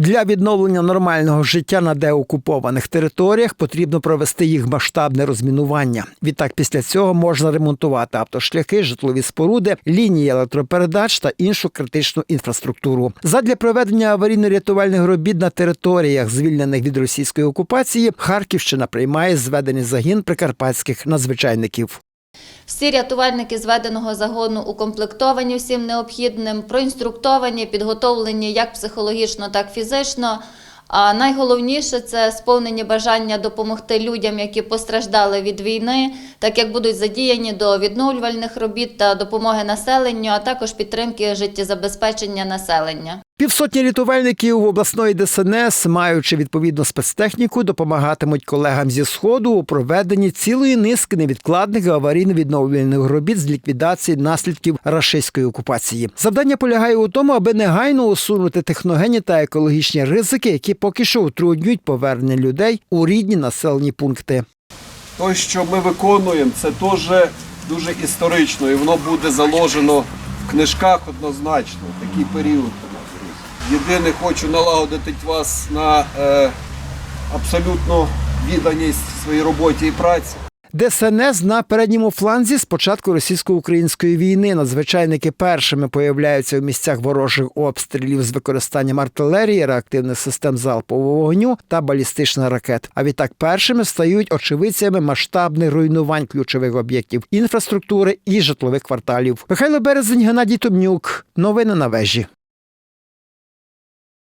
Для відновлення нормального життя на деокупованих територіях потрібно провести їх масштабне розмінування. Відтак, після цього можна ремонтувати автошляхи, житлові споруди, лінії електропередач та іншу критичну інфраструктуру. Задля проведення аварійно-рятувальних робіт на територіях, звільнених від російської окупації, Харківщина приймає зведений загін прикарпатських надзвичайників. Всі рятувальники зведеного загону укомплектовані всім необхідним, проінструктовані, підготовлені як психологічно, так і фізично. А найголовніше це сповнені бажання допомогти людям, які постраждали від війни, так як будуть задіяні до відновлювальних робіт та допомоги населенню, а також підтримки життєзабезпечення населення. Півсотні рятувальників обласної ДСНС, маючи відповідну спецтехніку, допомагатимуть колегам зі сходу у проведенні цілої низки невідкладних аварійно-відновлювальних робіт з ліквідації наслідків рашистської окупації. Завдання полягає у тому, аби негайно усунути техногенні та екологічні ризики, які поки що утруднюють повернення людей у рідні населені пункти. те, що ми виконуємо, це теж дуже історично, і воно буде заложено в книжках однозначно. Такий період. Єдине, хочу налагодити вас на е, абсолютну відданість своїй роботі і праці. ДСНС на передньому фланзі з початку російсько-української війни. Надзвичайники першими появляються в місцях ворожих обстрілів з використанням артилерії, реактивних систем залпового вогню та балістичних ракет. А відтак першими стають очевидцями масштабних руйнувань ключових об'єктів інфраструктури і житлових кварталів. Михайло Березень, Геннадій Томнюк. Новини на вежі.